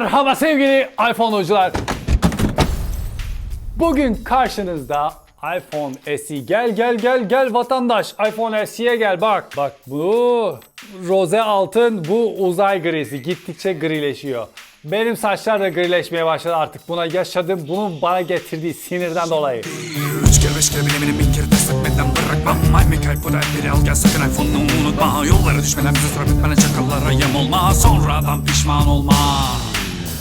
Merhaba sevgili iPhone'cular. Bugün karşınızda iPhone SE. Gel gel gel gel vatandaş. iPhone SE'ye gel bak. Bak bu roze altın, bu uzay grisi. Gittikçe grileşiyor. Benim saçlar da grileşmeye başladı artık. Buna yaşadım. Bunun bana getirdiği sinirden dolayı. Yollara düşmeden bize sıra bitmeden çakallara yem olma Sonradan pişman olma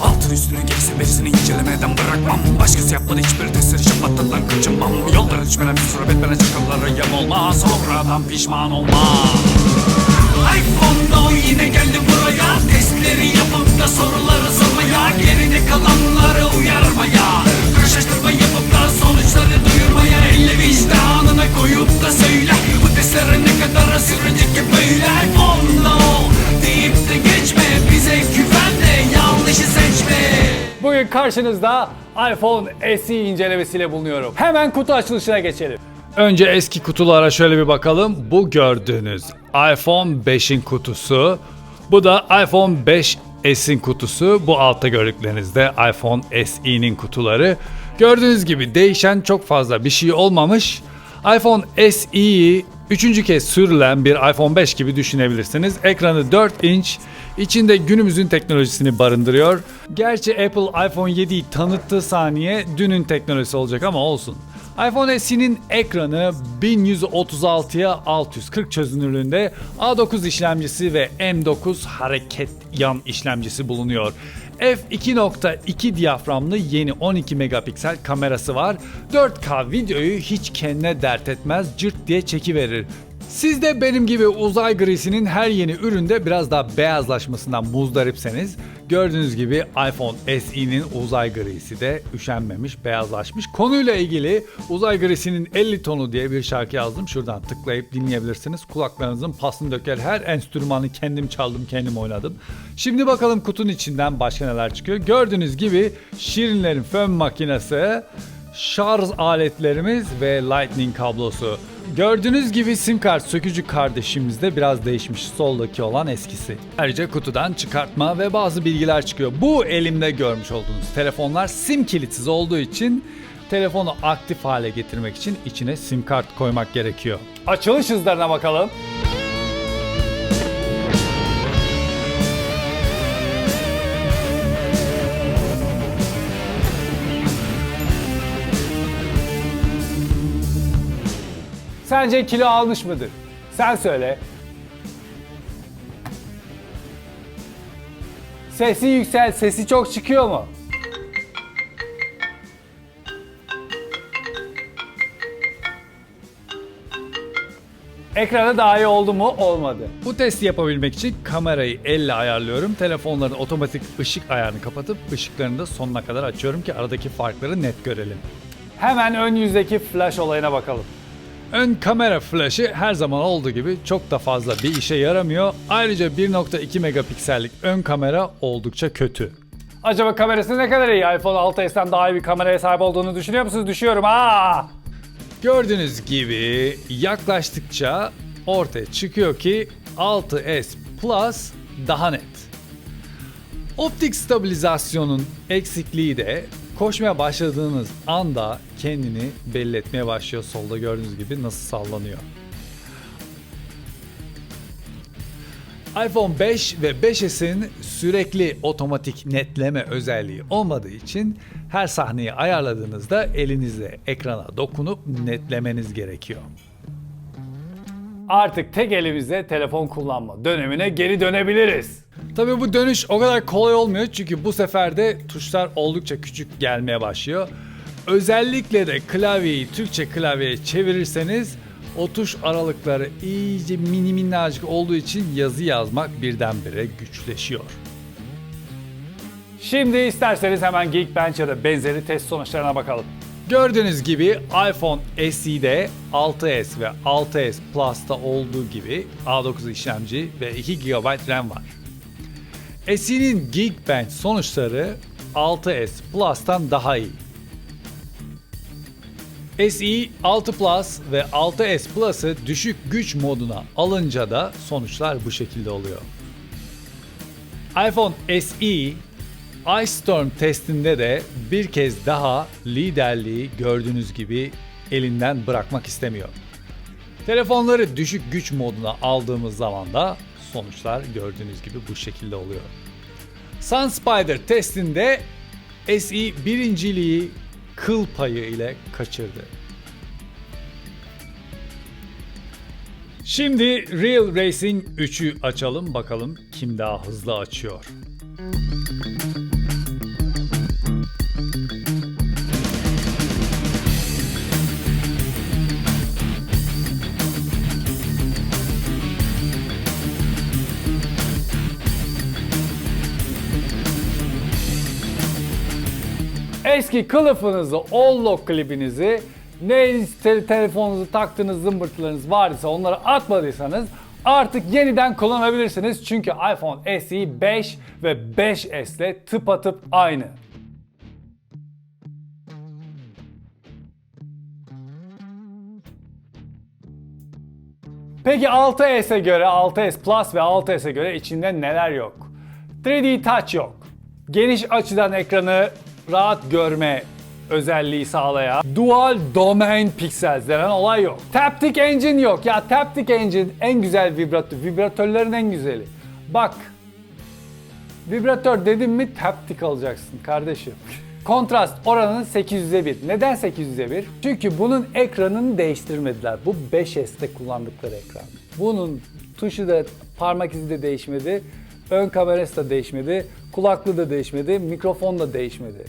Altın üstünü gerisi berisini incelemeden bırakmam. Başkası yapmadı hiçbir testleri şamatından kaçınmam. Yollara düşmeden bize sıra bitmeden çakallara yem olma Sonradan pişman olma iPhone'da yine karşınızda iPhone SE incelemesiyle bulunuyorum. Hemen kutu açılışına geçelim. Önce eski kutulara şöyle bir bakalım. Bu gördüğünüz iPhone 5'in kutusu. Bu da iPhone 5s'in kutusu. Bu altta gördüklerinizde iPhone SE'nin kutuları. Gördüğünüz gibi değişen çok fazla bir şey olmamış. iPhone SE'yi üçüncü kez sürülen bir iPhone 5 gibi düşünebilirsiniz. Ekranı 4 inç, içinde günümüzün teknolojisini barındırıyor. Gerçi Apple iPhone 7'yi tanıttığı saniye dünün teknolojisi olacak ama olsun. iPhone SE'nin ekranı 1136'ya 640 çözünürlüğünde A9 işlemcisi ve M9 hareket yan işlemcisi bulunuyor. F2.2 diyaframlı yeni 12 megapiksel kamerası var. 4K videoyu hiç kendine dert etmez cırt diye çekiverir. Siz de benim gibi uzay grisinin her yeni üründe biraz daha beyazlaşmasından muzdaripseniz gördüğünüz gibi iPhone SE'nin uzay grisi de üşenmemiş beyazlaşmış. Konuyla ilgili uzay grisinin 50 tonu diye bir şarkı yazdım. Şuradan tıklayıp dinleyebilirsiniz. Kulaklarınızın pasını döker her enstrümanı kendim çaldım kendim oynadım. Şimdi bakalım kutunun içinden başka neler çıkıyor. Gördüğünüz gibi Şirinlerin fön makinesi, şarj aletlerimiz ve lightning kablosu. Gördüğünüz gibi sim kart sökücü kardeşimiz de biraz değişmiş soldaki olan eskisi. Ayrıca kutudan çıkartma ve bazı bilgiler çıkıyor. Bu elimde görmüş olduğunuz telefonlar sim kilitsiz olduğu için telefonu aktif hale getirmek için içine sim kart koymak gerekiyor. Açılış hızlarına bakalım. Sence kilo almış mıdır? Sen söyle. Sesi yüksel, sesi çok çıkıyor mu? Ekrana daha iyi oldu mu? Olmadı. Bu testi yapabilmek için kamerayı elle ayarlıyorum. Telefonların otomatik ışık ayarını kapatıp ışıklarını da sonuna kadar açıyorum ki aradaki farkları net görelim. Hemen ön yüzdeki flash olayına bakalım. Ön kamera flaşı her zaman olduğu gibi çok da fazla bir işe yaramıyor. Ayrıca 1.2 megapiksellik ön kamera oldukça kötü. Acaba kamerası ne kadar iyi? iPhone 6s'ten daha iyi bir kameraya sahip olduğunu düşünüyor musunuz? Düşüyorum. Aa! Gördüğünüz gibi yaklaştıkça ortaya çıkıyor ki 6s Plus daha net. Optik stabilizasyonun eksikliği de koşmaya başladığınız anda kendini belli etmeye başlıyor. Solda gördüğünüz gibi nasıl sallanıyor. iPhone 5 ve 5s'in sürekli otomatik netleme özelliği olmadığı için her sahneyi ayarladığınızda elinizle ekrana dokunup netlemeniz gerekiyor. Artık tek elimizle telefon kullanma dönemine geri dönebiliriz. Tabii bu dönüş o kadar kolay olmuyor çünkü bu sefer de tuşlar oldukça küçük gelmeye başlıyor. Özellikle de klavyeyi Türkçe klavyeye çevirirseniz o tuş aralıkları iyice mini minnacık olduğu için yazı yazmak birdenbire güçleşiyor. Şimdi isterseniz hemen Geekbench ya da benzeri test sonuçlarına bakalım. Gördüğünüz gibi iPhone SE'de 6s ve 6s Plus'ta olduğu gibi A9 işlemci ve 2 GB RAM var. SE'nin Geekbench sonuçları 6s Plus'tan daha iyi. SE 6 Plus ve 6s Plus'ı düşük güç moduna alınca da sonuçlar bu şekilde oluyor. iPhone SE Ice Storm testinde de bir kez daha liderliği gördüğünüz gibi elinden bırakmak istemiyor. Telefonları düşük güç moduna aldığımız zaman da sonuçlar gördüğünüz gibi bu şekilde oluyor. Sun Spider testinde SE birinciliği kıl payı ile kaçırdı. Şimdi Real Racing 3'ü açalım bakalım kim daha hızlı açıyor. Eski kılıfınızı, all lock klibinizi, ne te- telefonunuzu taktığınız zımbırtılarınız vardıysa onları atmadıysanız artık yeniden kullanabilirsiniz. Çünkü iPhone SE 5 ve 5S ile tıpatıp aynı. Peki 6s'e göre, 6s Plus ve 6s'e göre içinde neler yok? 3D Touch yok. Geniş açıdan ekranı rahat görme özelliği sağlayan Dual Domain Pixels denen olay yok. Taptic Engine yok. Ya Taptic Engine en güzel vibratör. Vibratörlerin en güzeli. Bak Vibratör dedim mi taptik alacaksın kardeşim. Kontrast oranı 800'e 1. Neden 800'e 1? Çünkü bunun ekranını değiştirmediler. Bu 5S'te kullandıkları ekran. Bunun tuşu da parmak izi de değişmedi. Ön kamerası da değişmedi. Kulaklığı da değişmedi. Mikrofon da değişmedi.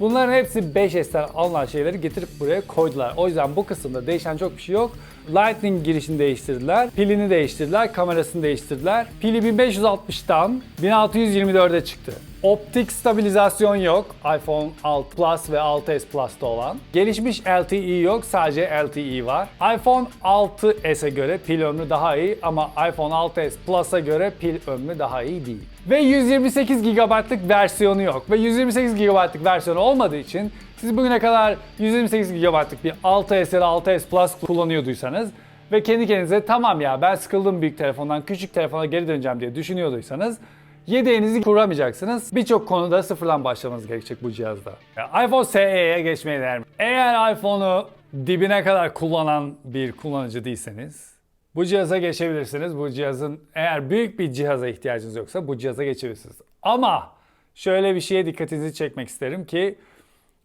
Bunların hepsi 5S'ten alınan şeyleri getirip buraya koydular. O yüzden bu kısımda değişen çok bir şey yok. Lightning girişini değiştirdiler, pilini değiştirdiler, kamerasını değiştirdiler. Pili 1560'tan 1624'e çıktı. Optik stabilizasyon yok iPhone 6 Plus ve 6s Plus'ta olan. Gelişmiş LTE yok, sadece LTE var. iPhone 6s'e göre pil ömrü daha iyi ama iPhone 6s Plus'a göre pil ömrü daha iyi değil. Ve 128 GB'lık versiyonu yok. Ve 128 GB'lık versiyonu olmadığı için siz bugüne kadar 128 GB'lık bir 6S ya da 6S Plus kullanıyorduysanız ve kendi kendinize tamam ya ben sıkıldım büyük telefondan küçük telefona geri döneceğim diye düşünüyorduysanız yedeğinizi kuramayacaksınız. Birçok konuda sıfırdan başlamanız gerekecek bu cihazda. Ya, iPhone SE'ye geçmeye değer mi? Eğer iPhone'u dibine kadar kullanan bir kullanıcı değilseniz bu cihaza geçebilirsiniz. Bu cihazın eğer büyük bir cihaza ihtiyacınız yoksa bu cihaza geçebilirsiniz. Ama şöyle bir şeye dikkatinizi çekmek isterim ki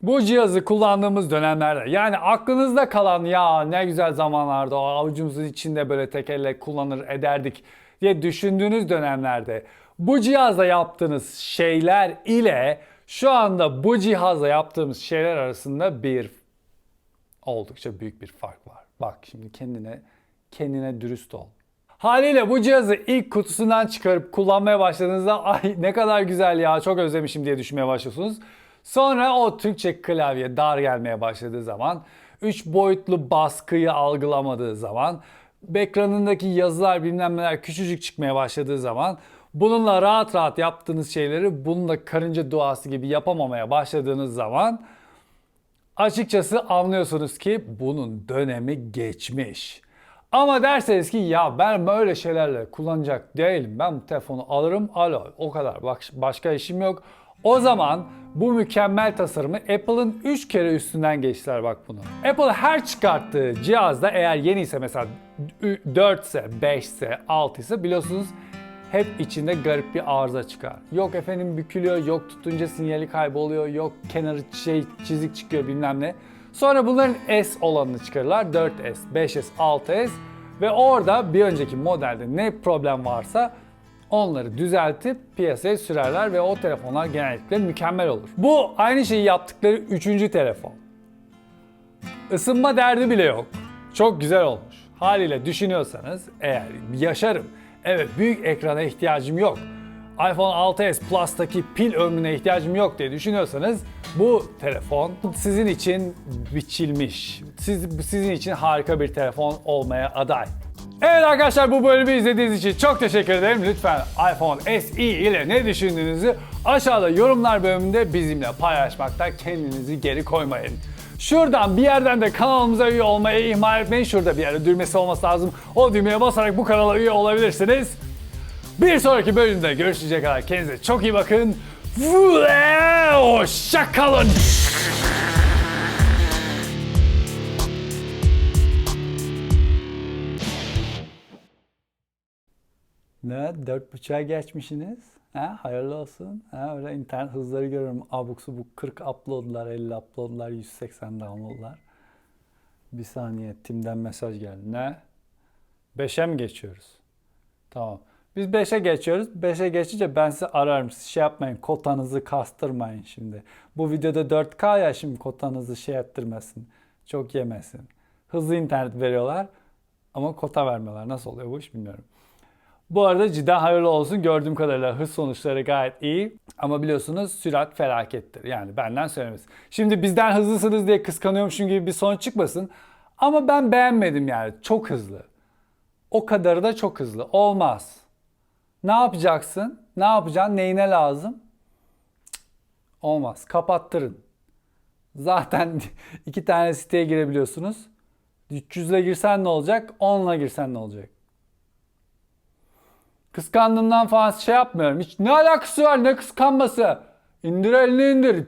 bu cihazı kullandığımız dönemlerde yani aklınızda kalan ya ne güzel zamanlarda o avucumuzun içinde böyle tek kullanır ederdik diye düşündüğünüz dönemlerde bu cihazla yaptığınız şeyler ile şu anda bu cihazla yaptığımız şeyler arasında bir oldukça büyük bir fark var. Bak şimdi kendine kendine dürüst ol. Haliyle bu cihazı ilk kutusundan çıkarıp kullanmaya başladığınızda ay ne kadar güzel ya çok özlemişim diye düşünmeye başlıyorsunuz. Sonra o Türkçe klavye dar gelmeye başladığı zaman, 3 boyutlu baskıyı algılamadığı zaman, ekranındaki yazılar bilmem neler küçücük çıkmaya başladığı zaman bununla rahat rahat yaptığınız şeyleri bununla karınca duası gibi yapamamaya başladığınız zaman açıkçası anlıyorsunuz ki bunun dönemi geçmiş. Ama derseniz ki ya ben böyle şeylerle kullanacak değilim. Ben bu telefonu alırım alo o kadar bak başka işim yok. O zaman bu mükemmel tasarımı Apple'ın 3 kere üstünden geçtiler bak bunu. Apple her çıkarttığı cihazda eğer yeni ise mesela 4 ise 5 ise 6 ise biliyorsunuz hep içinde garip bir arıza çıkar. Yok efendim bükülüyor, yok tutunca sinyali kayboluyor, yok kenarı şey çizik çıkıyor bilmem ne. Sonra bunların S olanını çıkarırlar. 4S, 5S, 6S ve orada bir önceki modelde ne problem varsa onları düzeltip piyasaya sürerler ve o telefonlar genellikle mükemmel olur. Bu aynı şeyi yaptıkları üçüncü telefon. Isınma derdi bile yok. Çok güzel olmuş. Haliyle düşünüyorsanız eğer yaşarım, evet büyük ekrana ihtiyacım yok. iPhone 6s Plus'taki pil ömrüne ihtiyacım yok diye düşünüyorsanız bu telefon sizin için biçilmiş. Siz, sizin için harika bir telefon olmaya aday. Evet arkadaşlar bu bölümü izlediğiniz için çok teşekkür ederim. Lütfen iPhone SE ile ne düşündüğünüzü aşağıda yorumlar bölümünde bizimle paylaşmakta kendinizi geri koymayın. Şuradan bir yerden de kanalımıza üye olmayı ihmal etmeyin. Şurada bir yerde düğmesi olması lazım. O düğmeye basarak bu kanala üye olabilirsiniz. Bir sonraki bölümde görüşecek kadar kendinize çok iyi bakın. Hoşça kalın. Ne? Dört buçuğa geçmişsiniz. Ha, hayırlı olsun. Ha, öyle internet hızları görüyorum. Abuk subuk 40 uploadlar, 50 uploadlar, 180 downloadlar. Bir saniye Tim'den mesaj geldi. Ne? 5'e mi geçiyoruz? Tamam. Biz 5'e geçiyoruz. 5'e geçince ben sizi ararım. Siz şey yapmayın. Kotanızı kastırmayın şimdi. Bu videoda 4K ya şimdi kotanızı şey ettirmesin. Çok yemesin. Hızlı internet veriyorlar. Ama kota vermiyorlar. Nasıl oluyor bu iş bilmiyorum. Bu arada cidden hayırlı olsun. Gördüğüm kadarıyla hız sonuçları gayet iyi. Ama biliyorsunuz sürat felakettir. Yani benden söylemesi. Şimdi bizden hızlısınız diye kıskanıyormuşum gibi bir sonuç çıkmasın. Ama ben beğenmedim yani. Çok hızlı. O kadarı da çok hızlı. Olmaz. Ne yapacaksın? Ne yapacaksın? Neyine lazım? Olmaz. Kapattırın. Zaten iki tane siteye girebiliyorsunuz. 300 ile girsen ne olacak? 10 ile girsen ne olacak? Kıskandığımdan falan şey yapmıyorum. Hiç ne alakası var ne kıskanması? İndir elini indir.